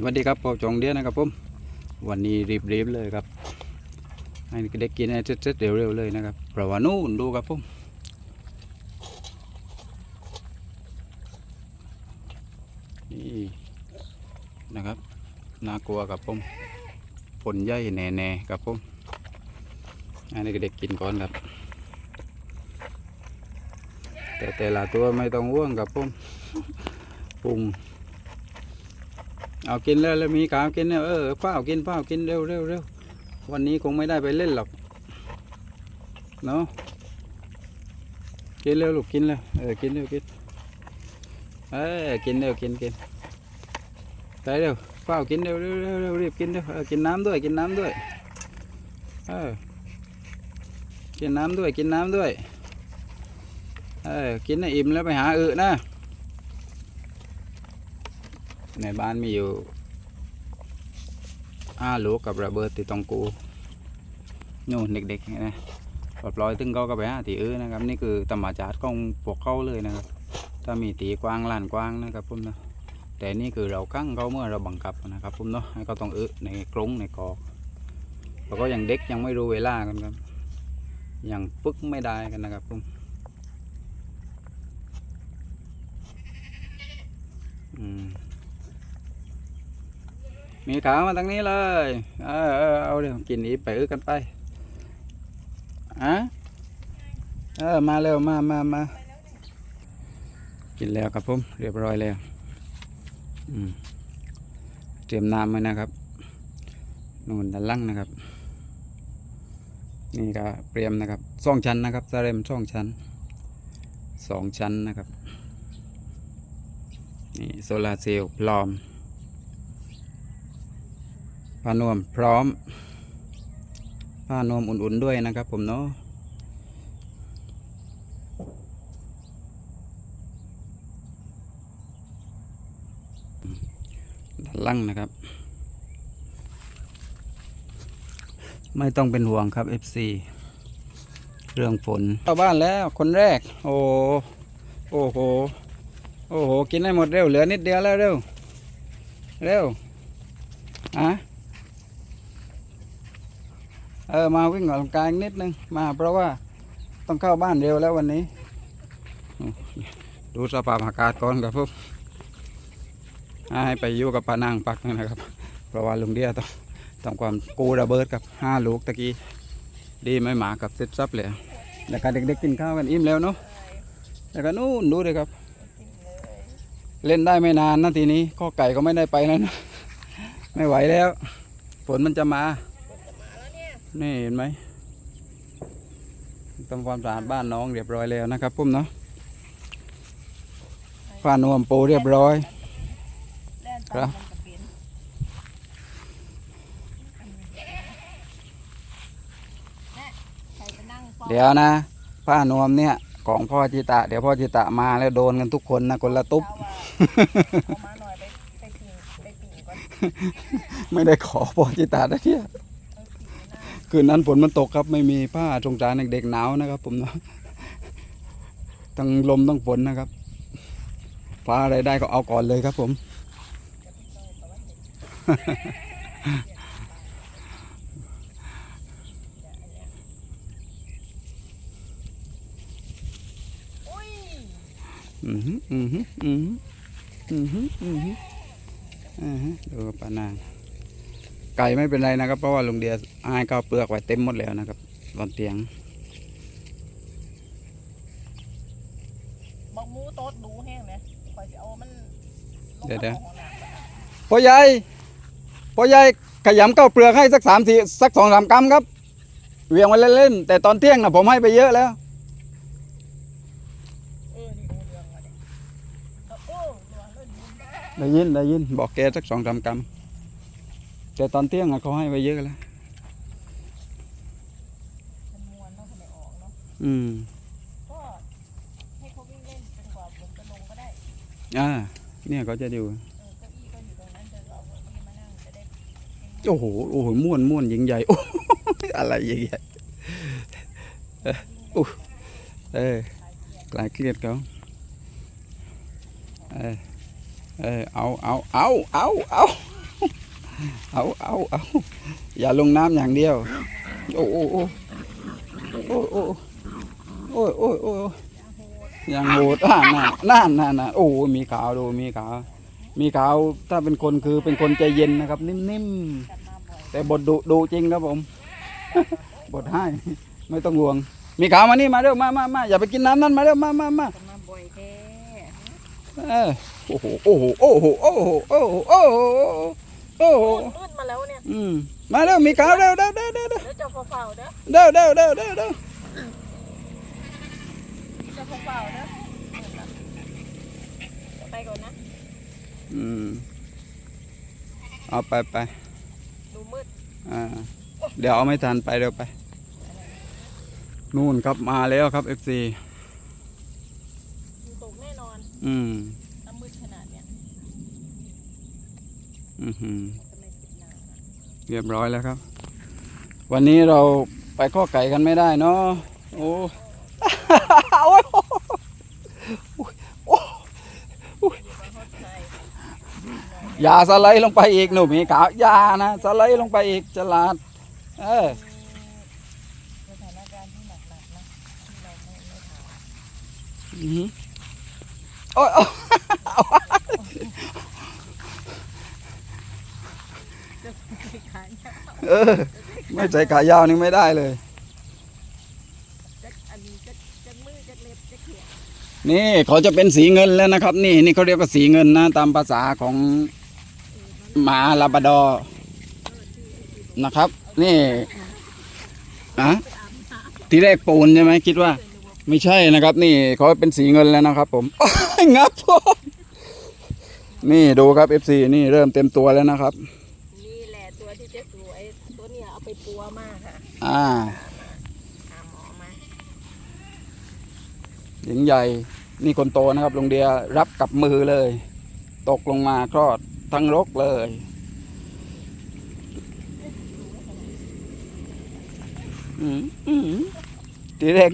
สวัสดีครับพ่อจองเดียนะครับผมวันนี้รีบๆเลยครับให้เด็กกินให้เสร็จๆเร็วๆเลยนะครับเพราะว่านู่นดูครับผมนี่นะครับน่ากลัวครับผมฝนใหญ่แน่ๆครับผมให้เด็กกินก่อนครับ แต่แต่ละตัวไม่ต้องห่วงครับผมปรุง เอากินแล้วแล้วมีขาวกินแล้วเออเฝ้ากินเฝ้ากินเร็วเร็วเร็ววันนี้คงไม่ได้ไปเล่นหรอกเนาะกินเร็วลูกกินแล้วเออกินเร็วกินเออกินเร็วกินกินไปเร็วเฝ้ากินเร็วเร็วเร็วเร็วรีบกินเร็วเออกินน้ำด้วยกินน้ำด้วยเออกินน้ำด้วยกินน้ำด้วยเออกินให้อิ่มแล้วไปหาอึนะ ในบ้านมีอยู่ห้าลูกกับระเบิดติตรงกูนู่นเด็กๆนะปลดปล่อยตึงเขาก็ไปหาตีอื้อนะครับ นี่คือธรรมชาติของพวกเขาเลยนะครับ ถ้ามีตีกว้างลานกว้างนะครับผมนะแต่นี่คือเรากั้งเขาเมื่อเราบังคับนะครับผมเนาะให้เขาต้องอื้อในกรงในกอกแล้วก็ยังเด็กยังไม่รู้เวลากันครับยังฝึกไม่ได้กันนะครับผมอืม มีขาวมาทางนี้เลย เออเออเอาเดี๋ยวกินอีไปอื้อกันไปอะเออมาเร็วมามามากินแล้วครับผมเรียบร้อยแล้วเตรียมน้ำไว้นะครับนู่นด้านล่างนะครับ นี่ก็เตรียมนะครับสองชั้นนะครับซาเรมสองชั้นสองชั้นนะครับนี่โซลาร์เซลล์ปลอม ผ้านวมพร้อม ผ้านวมอุ่นๆด้วยนะครับผมเนาะด้านล่างนะครับ ไม่ต้องเป็นห่วงครับ FC เรื่องฝนเข้าบ้านแล้วคนแรก โอ้โอ้โห โอ้โห กินได้หมดเร็ว เหลือนิดเดียวแล้วเร็ว เร็วอะ เออมาวิ่งออกกำลังกายนิดนึงมาเพราะว่าต้องเข้าบ้านเร็วแล้ววันนี้ ดูสภาพอากาศก่อนครับผมให้ไปอยู่กับปานางปักนะครับ เพราะว่าลุงเดียต้องต้องความกูระเบิดกับห้าลูกตะกี้ดีไม่หมากับเซ็ตซับเลยแล้วก็เด็กๆกินข้าวกันอิ่มแล้วเนาะแล้วก็นู่นดูเลยครับ เล่นได้ไม่นานนะทีนี้ข้อไก่ก็ไม่ได้ไปแล้วนะไม่ไหวแล้ว ฝนมันจะมา นี่เห็นไหมทำความสะอาดบ้านน้องเรียบร้อยแล้วนะครับปุ้มเนาะฝ้านวมปูเรียบร้อยครับเดี๋ยวนะผ้านวมเนี่ยของพ่อจิตะ เดี๋ยวพ่อจิตะมาแล้วโดนกันทุกคนนะคนละตุ๊บเอามาหน่อยไปไปปิ่งไปปิ่งก่อนไม่ได้ขอพ่อจิตะนะเนี่ยเอาปิ่งหน้า คืนนั้นฝนมันตกครับไม่มีผ้าสงสารเด็กๆหนาวนะครับ ผมเนาะทั้งลมทั้งฝนนะครับฟ้าอะไรได้ก็เอาก่อนเลยครับผม อือหืออือหืออือหืออือหืออือหืออ่าฮะดูปานาง ไก่ไม่เป็นไรนะครับ เพราะว่าลุงเดียอายก็เอาเปลือกไว้เต็มหมดแล้วนะครับบนเตียงบักหมูโต๊ดดูแห้งไหมคอยจะเอามันลงเดี๋ยวเดี๋ยวมาของหนักพ่อใหญ่พ่อใหญ่ขยำข้าวเปลือกให้สักสามสี่สักสองสามกรัมครับเหวียงไว้เล่นๆแต่ตอนเที่ยงนะผมให้ไปเยอะแล้วเออนี่ดูเรื่องมาดิเอาโอ้เรื่องเรื่องยืนได้ได้ยินได้ยินบอกแกสักสองสามกรัม แต่ตอนเที่ยงอะเขาให้ไปเยอะแล้วมันมวนเนาะทำไมออกเนาะอืมก็ให้เขาวิ่งเล่นจนกว่าฝนจะลงก็ได้ อ่า เนี่ยเขาจะดูเออเก้าอี้ก็อยู่ตรงนั้นจะเอาเก้าอี้มานั่งจะได้โอ้โห โอ้โห ม่วนม่วนยิงใหญ่ โอ้โหอะไรใหญ่ๆเอออู้เออคลายเครียดกลายเครียดเขาเออ เออ เอา เอา เอา เอา เอา เอาเอาเอาอย่าลงน้ำอย่างเดียว โอ้โอ้โอ้โอ้โอ้โอ้โอ้โอ้ยังโหดอ่าน่ะนั่นน่ะน่ะโอ้มีขาวดูมีขาว มีขาวถ้าเป็นคนคือเป็นคนใจเย็นนะครับ นิ่มๆแต่บทดุดุจริงครับผมบทให้ไม่ต้องห่วง มีขาวมานี่มาเร็วมามามาอย่าไปกินน้ำนั่นมาเร็วมามามาเออโอ้โหโอ้โหโอ้โหโอ้โหโอ้โห โอ้โหโอ้โหมืดมาแล้วเนี่ยอืมมาเร็วมีขาวเร็วเร็วเร็วเร็วเร็วเดี๋ยวจะเฝ้าๆเด้อเร็วเร็วเร็วเร็วเร็วจะเฝ้าๆเด้อเดี๋ยวไปก่อนนะอืมเอาไปไปดูมืดอ่าเดี๋ยวเอาไม่ทันไปเร็วไป นู่นครับมาแล้วครับ FC อยู่ตกแน่นอน อืม ถ้ามืดขนาดเนี้ย อือหือ จะไม่ปิดหน้านะ เรียบร้อยแล้วครับ วันนี้เราไปข้อไก่กันไม่ได้เนาะโอ้โอ้ยอยู่บนรถไฟอย่าสไลด์ลงไปอีกหนูมีขาวอย่านะสไลด์ลงไปอีกฉลาด เออมีสถ เออ ไม่ใส่ขายาวนี่ไม่ได้เลยนี่เขาจะเป็นสีเงินแล้วนะครับ นี่นี่เขาเรียกว่าสีเงินนะ ตามภาษาของหมาลาบาดอนะครับ นี่อะทีแรกปูนใช่ไหมคิดว่า ไม่ใช่นะครับ นี่เขาเป็นสีเงินแล้วนะครับ ผมงับนี่ดูครับ FC นี่เริ่มเต็มตัวแล้วนะครับ แหละตัวที่จะสวยตัวเนี้ยเอาไปปัวมากค่ะอ่าหาหมอมาหญิงใหญ่นี่คนโตนะครับลุงเดียรับกับมือเลย ตกลงมาคลอดทั้งรกเลย อืมอืมทีแรก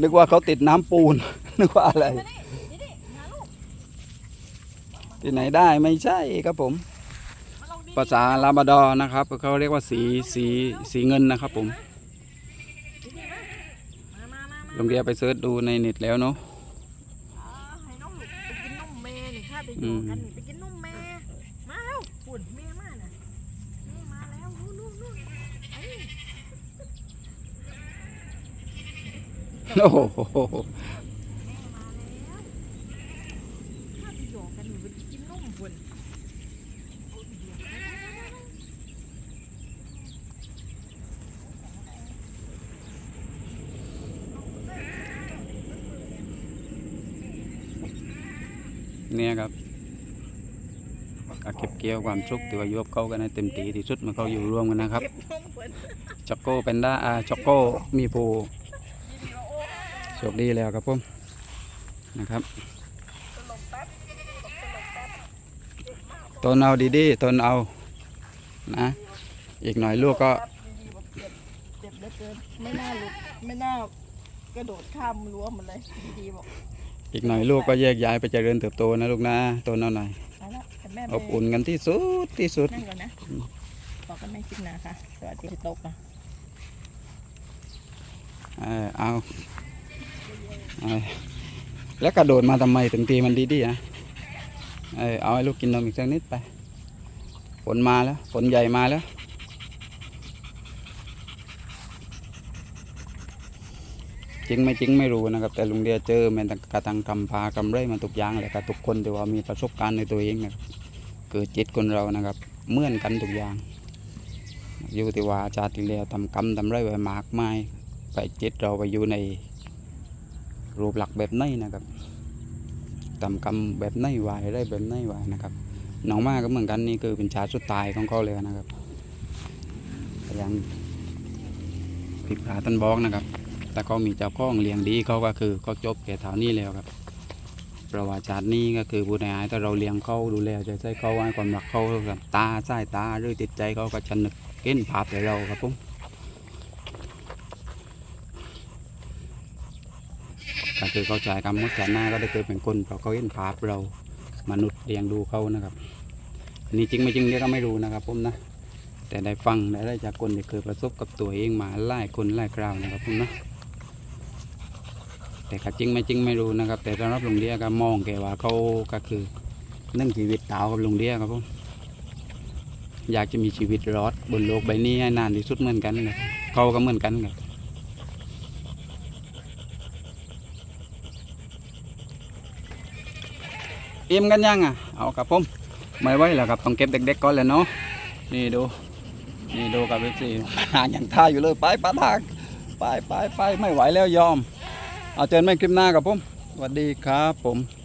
นึกว่าเขาติดน้ำปูน นึกว่าอะไรนี่นี่นะลูกที่ไหนได้ไม่ใช่ครับผมมาลองดี ภาษาลาบราดอร์นะครับเขาเรียกว่าสีสีสีเงินนะครับผมมามามามาลุงเดียไปเสิร์ชดูในเน็ตแล้วเนาะอ่าให้น้องลูกไปกินนมแม่นี่ข้าไปอยู่กันนี่ไปกินนมแม่มาแล้วปุ่นแม่มาน่ะแม่มาแล้วนู่นนู่นนู่นไอ้โอ้โห แม่มาแล้วข้าไปอยู่กันนี่ไปกินนมปุ่น เนี่ยครับการเก็บเกี่ยวความสุขที่ว่าอยู่กับเขากันให้เต็มที่ที่สุดเมื่อเขาอยู่ร่วมกันนะครับเก็บนมปุ่นจ็อกโก้เป็นด้าอาจ็อกโก้มีภูโชคดีแล้วครับผมนะครับตนเอาดีๆตนเอานะ อีกหน่อยลูกก็เจ็บเหลือเกินไม่น่าลุดไม่น่ากระโดดข้ามรั้วมันเลยดีๆบอก อีกหน่อยลูกก็แยกย้ายไปเจริญเติบโตนะลูกนะตนเอาหน่อยเอาละแต่แม่อบอุ่นกันที่สุดที่สุด นั่งก่อนนะบอกกันไม่คิดนาค่ะ สวัสดีตกอะเออเอาเออแล้วกระโดดมาทำไมถึงทีมันดีๆนะเออเอาให้ลูกกินนมอีกสักนิดไป ฝนมาแล้ว ฝนใหญ่มาแล้ว จริงไม่จริงไม่รู้นะครับ แต่ลุงเดียเจอม่นกระตังกำพากำไรมาทุกอย่างเลยครับทุกคนที่ว่ามีประสบการณ์ในตัวเองนะครับเกิดจิตคนเรานะครับเหมือนกันทุกอย่าง อยู่ที่ว่าชาติที่แล้วทำกรรมทำไรไว้มากมายไปจิตเราไปอยู่ในรูปหลักแบบไหนนะครับทำกรรมแบบไหนไว้อะไรแบบไหนไว้นะครับน้องมากก็เหมือนกันนี่คือเป็นชาติสุดท้ายของเขาเลยนะครับแต่อยังผิดพลาดท่านบอกนะครับ แต่เขามีเจ้าของเลี้ยงดีเขาก็คือเขาจบแก่เท่านี้แล้วครับประวัติชาสตินี้ก็คือผู้ใหายถ้าเราเลี้ยงเขาดูแลใจใส่เขาให้ความรักเขากับตาสายตาหรือจิตใจเขาก็จะนึกเก้นภาพใส่เราครับผมก็คือเขาจ่ายกรรมมดชาติหน้าก็ได้เกิดเป็นคนเพราะเขาเห็นภาพเรามนุษย์เลี้ยงดูเขานะครับอันนี้จริงไม่จริงเนี่ยก็ไม่รู้นะครับผมนะแต่ได้ฟังได้ได้จากคนที่เคยประสบกับตัวเองมาหลายคนหลายคราวนะครับผมนะ แต่ก็จริงไม่จริงไม่รู้นะครับ แต่สำหรับลุงเดียก็มองแกว่าเขาก็คือนึ่งชีวิตเต่ากับลุงเดียครับผมอยากจะมีชีวิตรอดบนโลกใบนี้ให้นานที่สุดเหมือนกันนะเขาก็เหมือนกันครับอิ่มกันยังอะเอาครับผมไม่ไหวแล้วครับต้องเก็บเด็กๆก่อนเลยเนาะนี่ดูนี่ดูกับเอฟซีหางอย่างท่าอยู่เลยไปปะทางไปไปไปไม่ไหวแล้วยอม เอาเจอกันใหม่คลิปหน้าครับผมสวัสดีครับผม